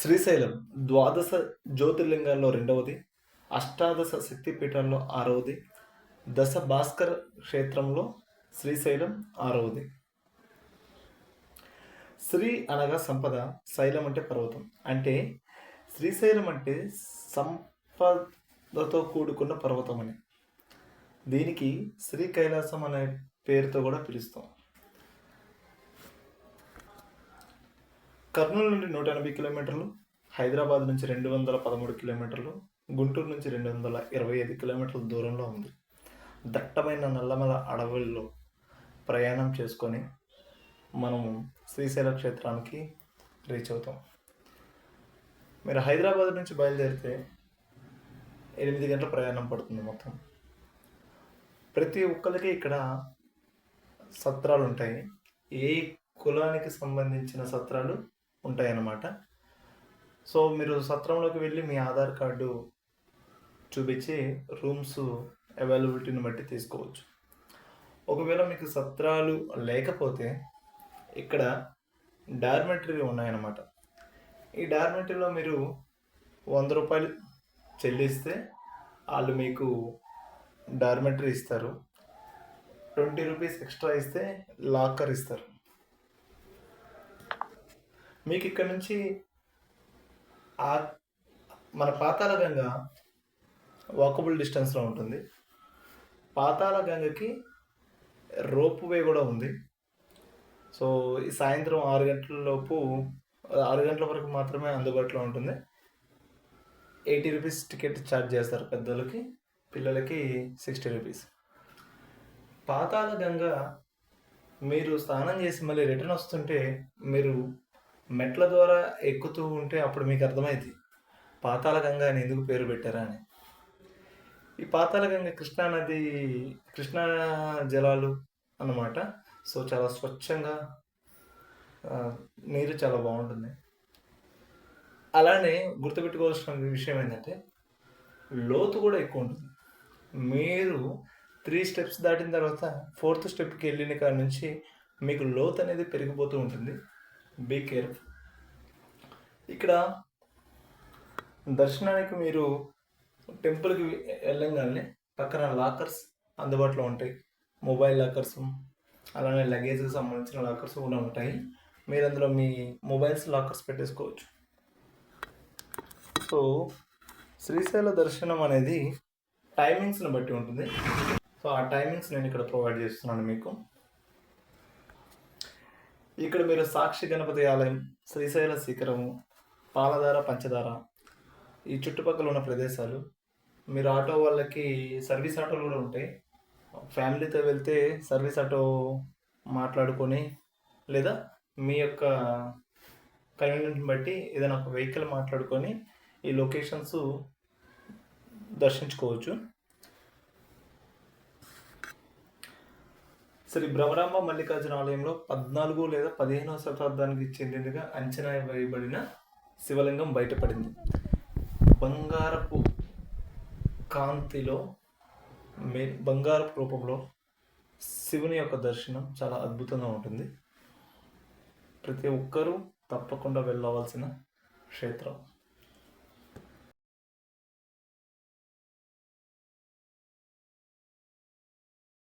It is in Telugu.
శ్రీశైలం ద్వాదశ జ్యోతిర్లింగాల్లో రెండవది అష్టాదశ శక్తిపీఠాల్లో ఆరవది దశ భాస్కర క్షేత్రంలో శ్రీశైలం ఆరవది. శ్రీ అనగా సంపద శైలం అంటే పర్వతం. అంటే శ్రీశైలం అంటే సంపదతో కూడుకున్న పర్వతం అని దీనికి శ్రీ కైలాసం అనే పేరుతో కూడా పిలుస్తాం. కర్నూలు నుండి నూట ఎనభై కిలోమీటర్లు హైదరాబాద్ నుంచి రెండు వందల పదమూడు కిలోమీటర్లు గుంటూరు నుంచి రెండు వందల ఇరవై ఐదు కిలోమీటర్ల దూరంలో ఉంది. దట్టమైన నల్లమల అడవుల్లో ప్రయాణం చేసుకొని మనము శ్రీశైల క్షేత్రానికి రీచ్ అవుతాం. మీరు హైదరాబాద్ నుంచి బయలుదేరితే ఎనిమిది గంటల ప్రయాణం పడుతుంది మొత్తం. ప్రతి ఒక్కరికి ఇక్కడ సత్రాలు ఉంటాయి. ఏ కులానికి సంబంధించిన సత్రాలు ఉంటాయన్నమాట. సో మీరు సత్రంలోకి వెళ్ళి మీ ఆధార్ కార్డు చూపించి రూమ్స్ అవైలబిలిటీని బట్టి తీసుకోవచ్చు. ఒకవేళ మీకు సత్రాలు లేకపోతే ఇక్కడ డార్మెటరీ ఉన్నాయన్నమాట. ఈ డార్మెటరీలో మీరు వంద రూపాయలు చెల్లిస్తే వాళ్ళు మీకు డార్మెటరీ ఇస్తారు. ట్వంటీ రూపీస్ ఎక్స్ట్రా ఇస్తే లాకర్ ఇస్తారు. మీకు ఇక్కడ నుంచి ఆ మన పాతాల గంగ వాకబుల్ డిస్టెన్స్లో ఉంటుంది. పాతాల గంగకి రోప్ వే కూడా ఉంది. సో ఈ సాయంత్రం ఆరు గంటల లోపు ఆరు గంటల వరకు మాత్రమే అందుబాటులో ఉంటుంది. ఎయిటీ రూపీస్ టికెట్ ఛార్జ్ చేస్తారు పెద్దలకి పిల్లలకి సిక్స్టీ రూపీస్. పాతాల గంగ మీరు స్నానం చేసి మళ్ళీ రిటర్న్ వస్తుంటే మీరు మెట్ల ద్వారా ఎక్కుతూ ఉంటే అప్పుడు మీకు అర్థమైంది. పాతాల గంగ అని ఎందుకు పేరు పెట్టారా అని. ఈ పాతాల గంగ కృష్ణా నది కృష్ణా జలాలు అన్నమాట. సో చాలా స్వచ్ఛంగా నీరు చాలా బాగుంటుంది. అలానే గుర్తుపెట్టుకోవాల్సిన విషయం ఏంటంటే లోతు కూడా ఎక్కువ ఉంటుంది. మీరు త్రీ స్టెప్స్ దాటిన తర్వాత ఫోర్త్ స్టెప్కి వెళ్ళిన కాడ నుంచి మీకు లోతు అనేది పెరిగిపోతూ ఉంటుంది. బీ కేర్ఫుల్ ఇక్కడ దర్శనానికి మీరు టెంపుల్కి వెళ్ళంగానే పక్కన లాకర్స్ అందుబాటులో ఉంటాయి. మొబైల్ లాకర్స్ అలానే లగేజ్కి సంబంధించిన లాకర్స్ కూడా ఉంటాయి. మీరు అందులో మీ మొబైల్స్ లాకర్స్ పెట్టేసుకోవచ్చు. సో శ్రీశైల దర్శనం అనేది టైమింగ్స్ని బట్టి ఉంటుంది. సో ఆ టైమింగ్స్ నేను ఇక్కడ ప్రొవైడ్ చేస్తున్నాను మీకు. ఇక్కడ మీరు సాక్షి గణపతి ఆలయం శ్రీశైల శిఖరము పాలధార పంచదార ఈ చుట్టుపక్కల ఉన్న ప్రదేశాలు. మీరు ఆటో వాళ్ళకి సర్వీస్ ఆటోలు కూడా ఉంటాయి. ఫ్యామిలీతో వెళ్తే సర్వీస్ ఆటో మాట్లాడుకొని లేదా మీ యొక్క కన్వీనియంట్ని బట్టి ఏదైనా ఒక వెహికల్ మాట్లాడుకొని ఈ లొకేషన్స్ దర్శించుకోవచ్చు. శ్రీ భ్రమరాంబ మల్లికార్జున ఆలయంలో పద్నాలుగు లేదా పదిహేనవ శతాబ్దానికి చెందినదిగా అంచనా వేయబడిన శివలింగం బయటపడింది. బంగారపు కాంతిలో మే బంగారపు రూపంలో శివుని యొక్క దర్శనం చాలా అద్భుతంగా ఉంటుంది. ప్రతి ఒక్కరూ తప్పకుండా వెళ్ళవలసిన క్షేత్రం.